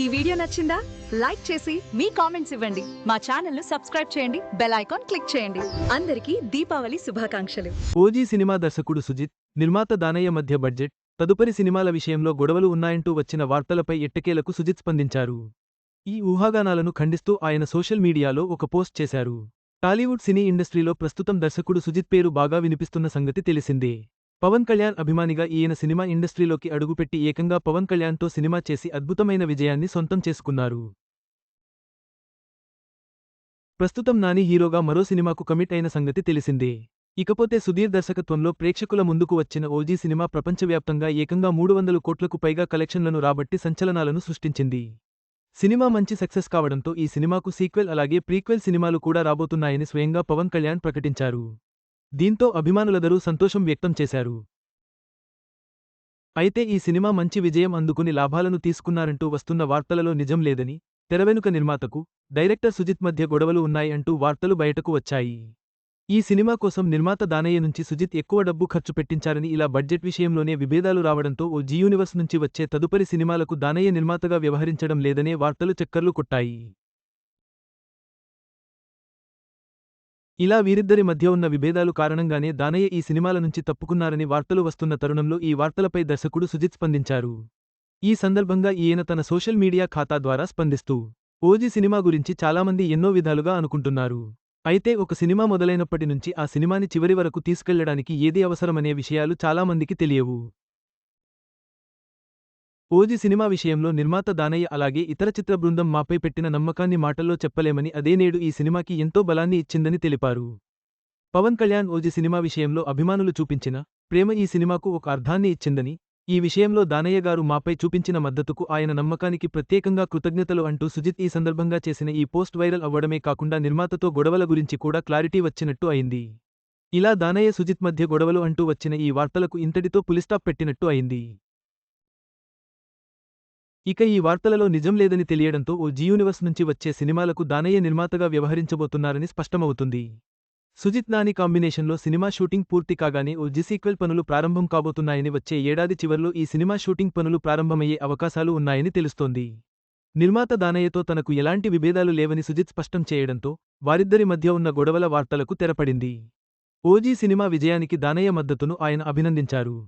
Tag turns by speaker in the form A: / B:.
A: ఈ వీడియో నచ్చిందా? లైక్ చేసి మీ కామెంట్స్ ఇవ్వండి. మా ఛానల్ను సబ్స్క్రైబ్ చేయండి. బెల్ ఐకాన్ క్లిక్ చేయండి. అందరికీ దీపావళి శుభాకాంక్షలు.
B: ఓజీ సినిమా దర్శకుడు సుజిత్ నిర్మాత దానయ్య మధ్య బడ్జెట్ తదుపరి సినిమాల విషయంలో గొడవలు ఉన్నాయంటూ వచ్చిన వార్తలపై ఎట్టకేలకు సుజిత్ స్పందించారు. ఈ ఊహాగానాలను ఖండిస్తూ ఆయన సోషల్ మీడియాలో ఒక పోస్ట్ చేశారు. టాలీవుడ్ సినీ ఇండస్ట్రీలో ప్రస్తుతం దర్శకుడు సుజిత్ పేరు బాగా వినిపిస్తున్న సంగతి తెలిసిందే. పవన్ కళ్యాణ్ అభిమానిగా ఈయన సినిమా ఇండస్ట్రీలోకి అడుగుపెట్టి ఏకంగా పవన్ కళ్యాణ్తో సినిమా చేసి అద్భుతమైన విజయాన్ని సొంతం చేసుకున్నారు. ప్రస్తుతం నాని హీరోగా మరో సినిమాకు కమిట్ అయిన సంగతి తెలిసిందే. ఇకపోతే సుధీర్ దర్శకత్వంలో ప్రేక్షకుల ముందుకు వచ్చిన ఓజీ సినిమా ప్రపంచవ్యాప్తంగా ఏకంగా మూడు వందలు కోట్లకు పైగా కలెక్షన్లను రాబట్టి సంచలనాలను సృష్టించింది. సినిమా మంచి సక్సెస్ కావడంతో ఈ సినిమాకు సీక్వెల్ అలాగే ప్రీక్వెల్ సినిమాలు కూడా రాబోతున్నాయని స్వయంగా పవన్ కళ్యాణ్ ప్రకటించారు. దీంతో అభిమానులదరూ సంతోషం వ్యక్తం చేశారు. అయితే ఈ సినిమా మంచి విజయం అందుకుని లాభాలను తీసుకున్నారంటూ వస్తున్న వార్తలలో నిజం లేదని తెరవెనుక నిర్మాతకు డైరెక్టర్ సుజిత్ మధ్య గొడవలు ఉన్నాయి అంటూ వార్తలు బయటకు వచ్చాయి. ఈ సినిమా కోసం నిర్మాత దానయ్య నుంచి సుజిత్ ఎక్కువ డబ్బు ఖర్చు పెట్టించారని ఇలా బడ్జెట్ విషయంలోనే విభేదాలు రావడంతో ఓ జీ యూనివర్స్ నుంచి వచ్చే తదుపరి సినిమాలకు దానయ్య నిర్మాతగా వ్యవహరించడం లేదనే వార్తలు చక్కర్లు కొట్టాయి. ఇలా వీరిద్దరి మధ్య ఉన్న విభేదాలు కారణంగానే దానయ్య ఈ సినిమాల నుంచి తప్పుకున్నారని వార్తలు వస్తున్న తరుణంలో ఈ వార్తలపై దర్శకుడు సుజిత్ స్పందించారు. ఈ సందర్భంగా ఈయన తన సోషల్ మీడియా ఖాతా ద్వారా స్పందిస్తూ ఓజీ సినిమా గురించి చాలామంది ఎన్నో విధాలుగా అనుకుంటున్నారు. అయితే ఒక సినిమా మొదలైనప్పటి నుంచి ఆ సినిమాని చివరి వరకు తీసుకెళ్ళడానికి ఏది అవసరమనే విషయాలు చాలామందికి తెలియవు. ఓజీ సినిమా విషయంలో నిర్మాత దానయ్య అలాగే ఇతర చిత్ర బృందం మాపై పెట్టిన నమ్మకాన్ని మాటల్లో చెప్పలేమని అదే నేడు ఈ సినిమాకి ఎంతో బలాన్ని ఇచ్చిందని తెలిపారు. పవన్ కళ్యాణ్ ఓజీ సినిమా విషయంలో అభిమానులు చూపించిన ప్రేమ ఈ సినిమాకు ఒక అర్థాన్ని ఇచ్చిందని ఈ విషయంలో దానయ్య గారు మాపై చూపించిన మద్దతుకు ఆయన నమ్మకానికి ప్రత్యేకంగా కృతజ్ఞతలు అంటూ సుజిత్ ఈ సందర్భంగా చేసిన ఈ పోస్ట్ వైరల్ అవ్వడమే కాకుండా నిర్మాతతో గొడవల గురించి కూడా క్లారిటీ వచ్చినట్టు అయింది. ఇలా దానయ్య సుజిత్ మధ్య గొడవలు అంటూ వచ్చిన ఈ వార్తలకు ఇంతటితో పులిస్టాప్ పెట్టినట్టు అయింది. ఇక ఈ వార్తలలో నిజం లేదని తెలియడంతో ఓ జీ యూనివర్స్ నుంచి వచ్చే సినిమాలకు దానయ్య నిర్మాతగా వ్యవహరించబోతున్నారని స్పష్టమవుతుంది. సుజిత్ నాని కాంబినేషన్లో సినిమా షూటింగ్ పూర్తి కాగానే ఓ జీ సీక్వెల్ పనులు ప్రారంభం కాబోతున్నాయని వచ్చే ఏడాది చివర్లో ఈ సినిమా షూటింగ్ పనులు ప్రారంభమయ్యే అవకాశాలు ఉన్నాయని తెలుస్తోంది. నిర్మాత దానయ్యతో తనకు ఎలాంటి విభేదాలు లేవని సుజిత్ స్పష్టం చేయడంతో వారిద్దరి మధ్య ఉన్న గొడవల వార్తలకు తెరపడింది. ఓజీ సినిమా విజయానికి దానయ్య మద్దతును ఆయన అభినందించారు.